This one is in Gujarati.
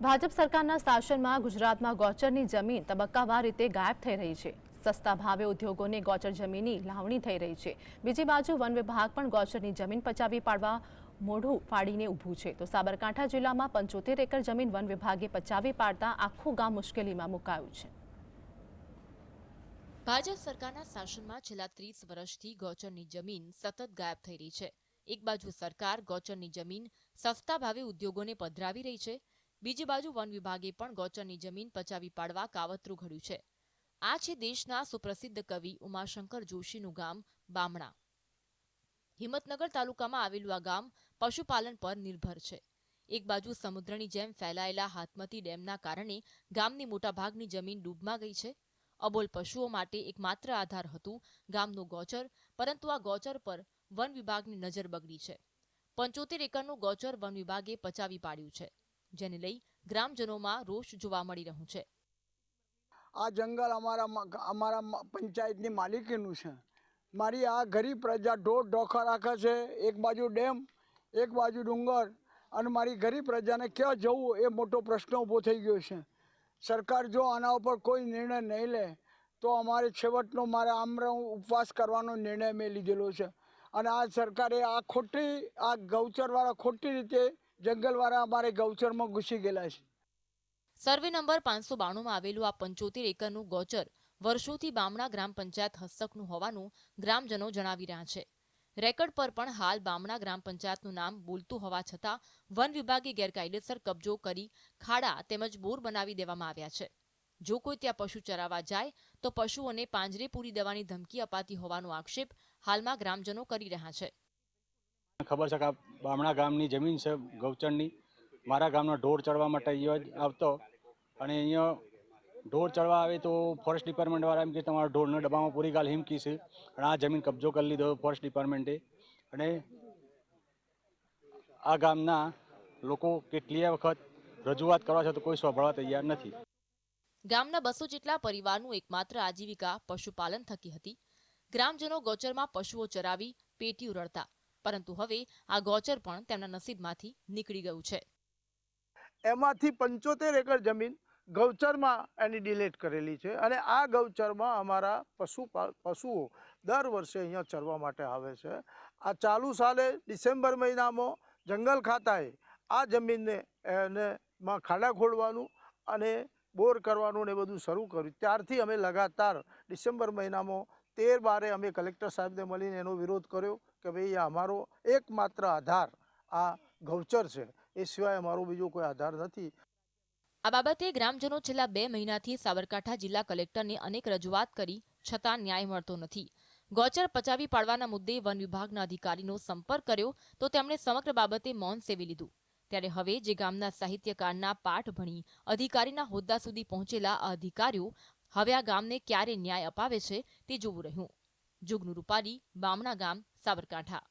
ભાજપ સરકારના શાસનમાં ગુજરાતમાં ગોચરની જમીન તબક્કાવાર રીતે ગાયબ થઈ રહી છે. સસ્તા ભાવે ઉદ્યોગોને ગોચર જમીનની લાવણી થઈ રહી છે. બીજી બાજુ વન વિભાગ પણ ગોચરની જમીન પચાવી પાડવા મોઢું ફાડીને ઊભું છે. તો સાબરકાંઠા જિલ્લામાં પંચોતેર એકર જમીન વન વિભાગે પચાવી પાડતા આખું ગામ મુશ્કેલીમાં મુકાયું છે. ભાજપ સરકારના શાસનમાં છેલ્લા ત્રીસ વર્ષથી ગૌચરની જમીન સતત ગાયબ થઈ રહી છે. એક બાજુ સરકાર ગૌચરની જમીન સસ્તા ભાવે ઉદ્યોગોને પધરાવી રહી છે બીજી બાજુ વન વિભાગે પણ ગૌચરની જમીન પચાવી પાડવા કાવતરું ઘડ્યું છે. આ છે દેશના સુપ્રસિદ્ધ કવિ ઉમાશંકર જોશીનું ગામ બામણા. હિંમતનગર તાલુકામાં આવેલું આ ગામ પશુપાલન પર નિર્ભર છે. એક બાજુ સમુદ્રની જેમ ફેલાયેલા હાથમતી ડેમના કારણે ગામની મોટાભાગની જમીન ડૂબમાં ગઈ છે. અબોલ પશુઓ માટે એકમાત્ર આધાર હતું ગામનું ગોચર, પરંતુ આ ગોચર પર વન વિભાગની નજર બગડી છે. પંચોતેર એકરનું ગોચર વન વિભાગે પચાવી પાડ્યું છે. જેને લઈ ગ્રામજનોમાં રોષ જોવા મળી રહ્યું છે. આ જંગલ અમારા અમારા પંચાયતની માલિકીનું છે. મારી આ ગરીબ પ્રજા ઢોર ઢોખા રાખે છે, એક બાજુ ડેમ, એક બાજુ ડુંગર, અને મારી ગરીબ પ્રજાને ક્યાં જવું એ મોટો પ્રશ્ન ઊભો થઈ ગયો છે. સરકાર જો આના ઉપર કોઈ નિર્ણય નહીં લે, તો અમારે છેવટનો મારે આમરા ઉપવાસ કરવાનો નિર્ણય મેં લીધેલો છે. અને આ સરકારે આ ખોટી, આ ગૌચરવાળા ખોટી રીતે જંગલવાળા અમારે ગૌચરમાં ઘૂસી ગયેલા છે. સર્વે નંબર પાંચસો બાણુંમાં આવેલું આ પંચોતેર એકરનું ગૌચર વર્ષોથી બામણા ગ્રામ પંચાયત હસ્તકનું હોવાનું ગ્રામજનો જણાવી રહ્યા છે. રેકર્ડ પર પણ હાલ બામણા ગ્રામ પંચાયતનું નામ બોલતું હોવા છતાં વન વિભાગે ગેરકાયદેસર કબજો કરી ખાડા તેમજ બોર બનાવી દેવામાં આવ્યા છે. જો કોઈ ત્યાં પશુ ચરાવવા જાય તો પશુઓને પાંજરે પૂરી દેવાની ધમકી અપાતી હોવાનો આક્ષેપ હાલમાં ગ્રામજનો કરી રહ્યા છે. ખબર છે કે બામણા ગામની જમીન છે, ગૌચરની. મારા ગામનો ઢોર ચડવા માટે અહીંયા આવતો. અને અહીંયા ઢોર ચડવા આવે તો ફોરેસ્ટ ડિપાર્ટમેન્ટવાળા એમ કે તમારા ઢોરના ડબ્બામાં પૂરી ગાલ હિમકી છે. અને આ જમીન કબજો કરી લીધો ફોરેસ્ટ ડિપાર્ટમેન્ટે અને આ ગામના લોકો કેટલીય વખત રજૂઆત કરવા છતાં કોઈ સાંભળવા તૈયાર નથી. ગામના બસો જેટલા પરિવારનું એકમાત્ર આજીવિકા પશુપાલન થકી હતી. ગ્રામજનો ગોચરમાં પશુઓ ચરાવી, પેટી ઉરડતા. પરંતુ હવે આ ગોચર પણ તેમના નસીબમાંથી નીકળી ગયું છે. એમાંથી પંચોતેર એકર જમીન ગૌચરમાં એની ડિલેટ કરેલી છે અને આ ગૌચરમાં અમારા પશુ પશુઓ દર વર્ષે અહીંયા ચરવા માટે આવે છે. આ ચાલુ સાલે ડિસેમ્બર મહિનામાં જંગલ ખાતાએ આ જમીનને એને માં ખાડા ખોડવાનું અને બોર કરવાનું ને બધું શરૂ કર્યું. ત્યારથી અમે લગાતાર ડિસેમ્બર મહિનામાં તેર બારે અમે કલેક્ટર સાહેબને મળીને એનો વિરોધ કર્યો કે ભાઈ અમારો એકમાત્ર આધાર, આ ગૌચર છે. એ સિવાય અમારો બીજો કોઈ આધાર નથી. આ બાબતે ગ્રામજનો છેલ્લા બે મહિનાથી સાબરકાંઠા જિલ્લા કલેક્ટરને અનેક રજૂઆત કરી, છતાં ન્યાય મળતો નથી. ગૌચર પચાવી પાડવાના મુદ્દે વન વિભાગના અધિકારીનો સંપર્ક કર્યો તો તેમણે સમગ્ર બાબતે મૌન સેવી લીધું. ત્યારે હવે જે ગામના સાહિત્યકારના પાઠ ભણી અધિકારીના હોદ્દા સુધી પહોંચેલા અધિકારીઓ હવે આ ગામને ક્યારે ન્યાય અપાવે છે તે જોવું રહ્યું. જુગનું રૂપાલી, બામણા ગામ, સાબરકાંઠા.